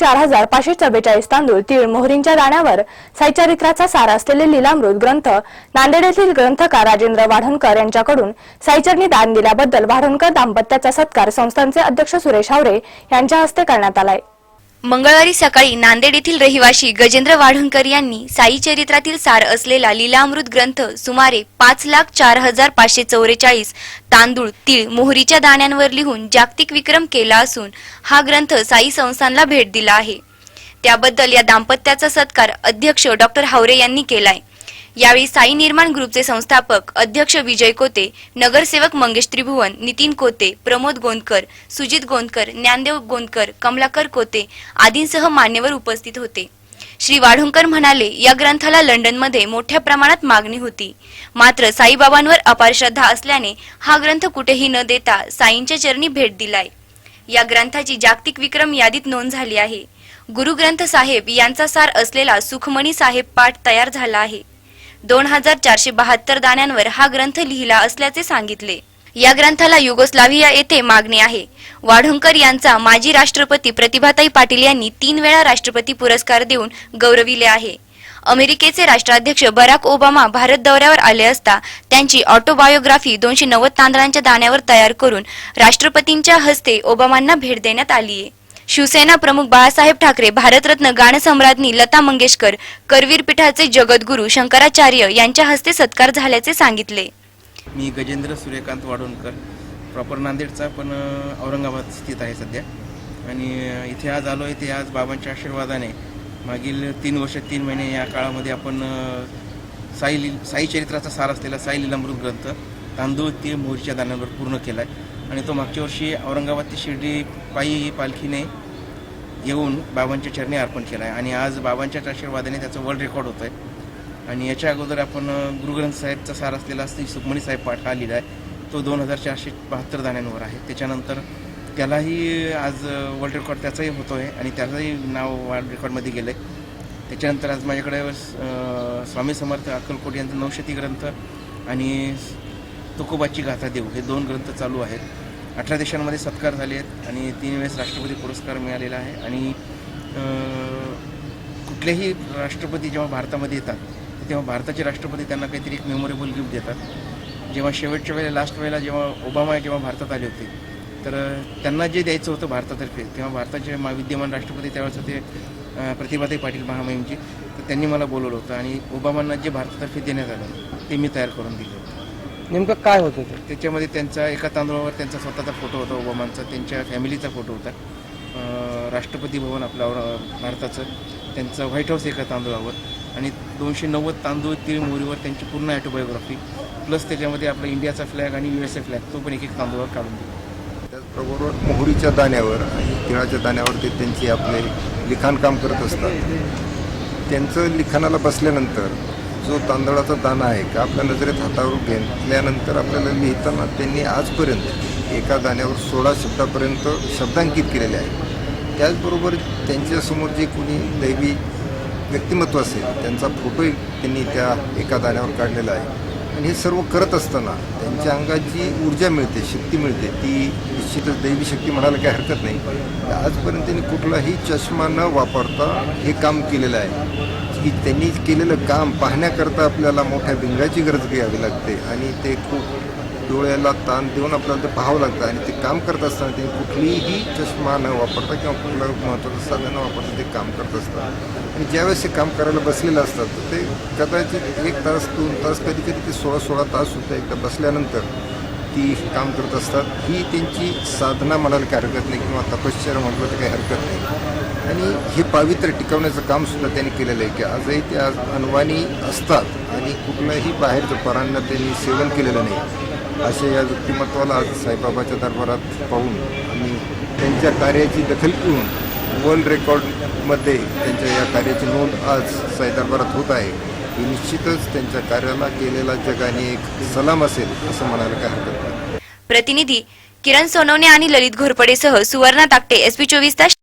चार हजार पाचशे चव्वेचाळीस तांदूळ तीळ मोहरींच्या दाण्यावर साईचरित्राचा सार असलेले लिलामृत ग्रंथ नांदेड येथील ग्रंथकार राजेंद्र वाढणकर यांच्याकडून साईचरणी दान दिल्याबद्दल वाढणकर दाम्पत्याचा सत्कार संस्थांचे अध्यक्ष सुरेश हावरे यांच्या हस्ते करण्यात आलाय. मंगळवारी सकाळी नांदेड येथील रहिवाशी गजेंद्र वाढणकर यांनी साई चरित्रातील सार असलेला लीलामृत ग्रंथ सुमारे पाच लाख चार हजार पाचशे चौवेचाळीस तांदूळ तीळ मोहरीच्या दाण्यांवर लिहून जागतिक विक्रम केला असून हा ग्रंथ साई संस्थानला भेट दिला आहे. त्याबद्दल या दाम्पत्याचा सत्कार अध्यक्ष डॉक्टर हावरे यांनी केलाय. यावेळी साई निर्माण ग्रुपचे संस्थापक अध्यक्ष विजय कोते नगरसेवक मंगेश त्रिभुवन नितीन कोते प्रमोद गोंदकर सुजित गोंदकर ज्ञानदेव गोंदकर कमलाकर कोते आदींसह मान्यवर उपस्थित होते. श्री वाढुंकर म्हणाले या ग्रंथाला लंडनमध्ये मोठ्या प्रमाणात मागणी होती. मात्र साईबाबांवर अपार श्रद्धा असल्याने हा ग्रंथ कुठेही न देता साईंच्या चरणी भेट दिलाय. या ग्रंथाची जागतिक विक्रम यादीत नोंद झाली आहे. गुरु ग्रंथ साहेब यांचा सार असलेला सुखमणी साहेब पाठ तयार झाला आहे. दोन हजार चारशे बहात्तर दाण्यांवर हा ग्रंथ लिहिला असल्याचे सांगितले. या ग्रंथाला युगोस्लाव्हिया येथे मागणी आहे. वाढुंकर यांचा माजी राष्ट्रपती प्रतिभाताई पाटील यांनी तीन वेळा राष्ट्रपती पुरस्कार देऊन गौरविले आहे. अमेरिकेचे राष्ट्राध्यक्ष बराक ओबामा भारत दौऱ्यावर आले असता त्यांची ऑटोबायोग्राफी दोनशे नव्वद तांदळांच्या दाण्यावर तयार करून राष्ट्रपतींच्या हस्ते ओबामांना भेट देण्यात आली आहे शिवसेना प्रमुख बाळासाहेब ठाकरे भारतरत्न गाणसम्राज्ञी लता मंगेशकर करवीर पीठाचे जगद्गुरू शंकराचार्य यांच्या हस्ते सत्कार झाल्याचे सांगितले. मी गजेंद्र सूर्यकांत वाडोणकर प्रॉपर नांदेडचा पण औरंगाबाद स्थित आहे सध्या. आणि इथे आज आलो आहे ते आज बाबांच्या आशीर्वादाने. मागील तीन वर्ष तीन महिने या काळामध्ये आपण साई साई चरित्राचा सार असलेला साई लिलामृत ग्रंथ तांदूळ ते मोहरीच्या दाण्यांवर पूर्ण केला आहे आणि तो मागच्या वर्षी औरंगाबाद ते शिर्डी पायी पालखीने येऊन बाबांच्या चरणी अर्पण केला आहे. आणि आज बाबांच्याच आशीर्वादाने त्याचं वर्ल्ड रेकॉर्ड होतं आहे आणि याच्या अगोदर आपण गुरुग्रंथ साहेबचा सार असलेला श्री सुखमणी साहेब पाठ हा लिहिला आहे. तो दोन हजार चारशे बहात्तर दाण्यांवर आहे. त्याच्यानंतर त्यालाही आज वर्ल्ड रेकॉर्ड त्याचाही होतो आहे आणि त्याचंही नाव वर्ल्ड रेकॉर्डमध्ये गेलं आहे त्याच्यानंतर आज माझ्याकडे स्वामी समर्थ अक्कलकोट यांचा नवशती ग्रंथ आणि तुकोबाची गाथा देऊ. हे दोन ग्रंथ चालू आहेत. अठरा देशांमध्ये सत्कार झाले आहेत आणि तीन वेळेस राष्ट्रपती पुरस्कार मिळालेला आहे. आणि कुठलेही राष्ट्रपती जेव्हा भारतामध्ये येतात तेव्हा भारताचे राष्ट्रपती त्यांना काहीतरी एक मेमोरेबल गिफ्ट देतात. जेव्हा शेवटच्या वेळेला लास्ट वेळेला जेव्हा ओबामा जेव्हा भारतात आले होते तर त्यांना जे द्यायचं होतं भारतातर्फे तेव्हा भारताचे मा विद्यमान राष्ट्रपती त्यावेळेस होते प्रतिभाताई पाटील महामहिमजी. तर त्यांनी मला बोलवलं होतं आणि ओबामांना जे भारतातर्फे देण्यात आलं ते मी तयार करून दिलं होतं. नेमकं काय होतं ते? त्याच्यामध्ये त्यांचा एका तांदूळावर त्यांचा स्वतःचा फोटो होता ओबामांचा त्यांच्या फॅमिलीचा फोटो होता. अं, राष्ट्रपती भवन आपलं और- भारताचं. त्यांचं व्हाईट हाऊस एका तांदूळावर. आणि दोनशे नव्वद तांदूळ तीळ मोहरीवर त्यांची पूर्ण ॲटोबायोग्राफी प्लस त्याच्यामध्ये आपला इंडियाचा फ्लॅग आणि यू एस ए फ्लॅग तो पण एक एक तांदूळावर काढून दिला. त्याचबरोबर मोहरीच्या दाण्यावर आणि तिळाच्या दाण्यावर ते त्यांची आपले लिखाणकाम करत असतात. त्यांचं लिखाणाला बसल्यानंतर जो तांदळाचा दाणा आहे का आपल्या नजरेत हातावर घेतल्यानंतर आपल्याला लिहिताना त्यांनी आजपर्यंत एका दाण्यावर सोळा शब्दापर्यंत शब्दांकित केलेले आहे. त्याचबरोबर त्यांच्यासमोर जे कोणी दैवी व्यक्तिमत्व असेल त्यांचा फोटोही त्यांनी त्या एका दाण्यावर काढलेला आहे. आणि हे सर्व करत असताना त्यांच्या अंगात जी ऊर्जा मिळते शक्ती मिळते. ती निश्चितच दैवी शक्ती म्हणायला काही हरकत नाही. आजपर्यंत त्यांनी कुठलाही चष्मा न वापरता हे काम केलेलं आहे. की त्यांनी केलेलं काम पाहण्याकरता आपल्याला मोठ्या भिंगाची गरज घ्यावी लागते. आणि ते खूप डोळ्याला ताण देऊन आपल्याला ते पाहावं लागतं. आणि ते काम करत असताना ते कुठलीही चष्मा न वापरता किंवा कुठलं महत्त्वाचं साधन न वापरता ते काम करत असतात. आणि ज्यावेळेस ते काम करायला बसलेलं असतात तर ते कदाचित एक तास दोन तास कधी कधी ते सोळा सोळा तास सुद्धा एकदा बसल्यानंतर ती काम करत असतात. ही त्यांची साधना म्हणायला काही हरकत नाही किंवा तपश्चर्या म्हटलं तर काही हरकत नाही. आणि हे पावित्र्य टिकवण्याचं कामसुद्धा त्यांनी केलेलं आहे की आजही ते आज अनवाणी असतात आणि कुठलंही बाहेरचं परांना त्यांनी सेवन केलेलं नाही. अशा या व्यक्तिमत्वाला आज साईबाबाच्या दरबारात पाहून आणि त्यांच्या कार्याची दखल घेऊन वर्ल्ड रेकॉर्डमध्ये त्यांच्या या कार्याची नोंद आज साई दरबारात होत आहे. ही निश्चितच त्यांच्या कार्याला केलेला जगाने एक सलाम असेल असं म्हणायला काय हरकत नाही. प्रतिनिधी किरण सोनवणे आणि ललित घोरपडेसह सुवर्णा ताकटे एसपी चोवीस तास